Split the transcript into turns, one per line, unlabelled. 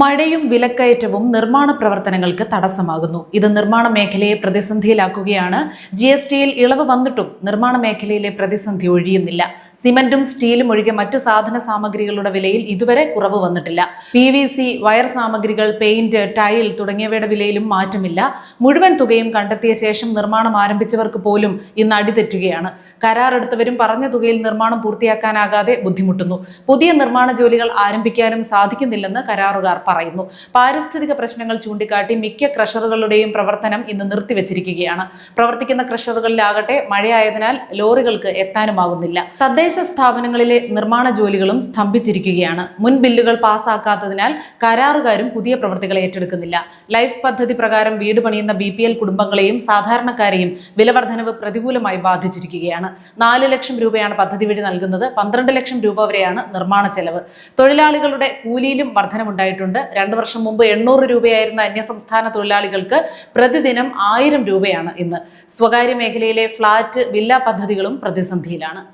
മഴയും വിലക്കയറ്റവും നിർമ്മാണ പ്രവർത്തനങ്ങൾക്ക് തടസ്സമാകുന്നു. ഇത് നിർമ്മാണ മേഖലയെ പ്രതിസന്ധിയിലാക്കുകയാണ്. ജി എസ് ടിയിൽ ഇളവ് വന്നിട്ടും നിർമ്മാണ മേഖലയിലെ പ്രതിസന്ധി ഒഴിയുന്നില്ല. സിമന്റും സ്റ്റീലും ഒഴികെ മറ്റ് സാധന സാമഗ്രികളുടെ വിലയിൽ ഇതുവരെ കുറവ് വന്നിട്ടില്ല. പി വി സി വയർ സാമഗ്രികൾ പെയിന്റ് ടൈൽ തുടങ്ങിയവയുടെ വിലയിലും മാറ്റമില്ല. മുഴുവൻ തുകയും കണ്ടെത്തിയ ശേഷം നിർമ്മാണം ആരംഭിച്ചവർക്ക് പോലും ഇന്ന് അടിതെറ്റുകയാണ്. കരാറെടുത്തവരും പറഞ്ഞ തുകയിൽ നിർമ്മാണം പൂർത്തിയാക്കാനാകാതെ ബുദ്ധിമുട്ടുന്നു. പുതിയ നിർമ്മാണ ജോലികൾ ആരംഭിക്കാനും സാധിക്കുന്നില്ലെന്ന് കരാറുകാർ പറയുന്നു. പാരിസ്ഥിതിക പ്രശ്നങ്ങൾ ചൂണ്ടിക്കാട്ടി മിക്ക ക്രഷറുകളുടെയും പ്രവർത്തനം ഇന്ന് നിർത്തിവെച്ചിരിക്കുകയാണ്. പ്രവർത്തിക്കുന്ന ക്രഷറുകളിലാകട്ടെ മഴയായതിനാൽ ലോറികൾക്ക് എത്താനുമാകുന്നില്ല. തദ്ദേശ സ്ഥാപനങ്ങളിലെ നിർമ്മാണ ജോലികളും സ്തംഭിച്ചിരിക്കുകയാണ്. മുൻ ബില്ലുകൾ പാസ്സാക്കാത്തതിനാൽ കരാറുകാരും പുതിയ പ്രവൃത്തികൾ ഏറ്റെടുക്കുന്നില്ല. ലൈഫ് പദ്ധതി പ്രകാരം വീട് പണിയുന്ന ബി പി എൽ കുടുംബങ്ങളെയും സാധാരണക്കാരെയും വിലവർദ്ധനവ് പ്രതികൂലമായി ബാധിച്ചിരിക്കുകയാണ്. നാല് ലക്ഷം രൂപയാണ് പദ്ധതി വഴി നൽകുന്നത്. പന്ത്രണ്ട് ലക്ഷം രൂപ വരെയാണ് നിർമ്മാണ ചെലവ്. തൊഴിലാളികളുടെ കൂലിയിലും വർധനമുണ്ടായിട്ടുണ്ട്. രണ്ടു വർഷം മുമ്പ് എണ്ണൂറ് രൂപയായിരുന്ന അന്യസംസ്ഥാന തൊഴിലാളികൾക്ക് പ്രതിദിനം ആയിരം രൂപയാണ് ഇന്ന്. സ്വകാര്യ മേഖലയിലെ ഫ്ളാറ്റ് വില്ല പദ്ധതികളും പ്രതിസന്ധിയിലാണ്.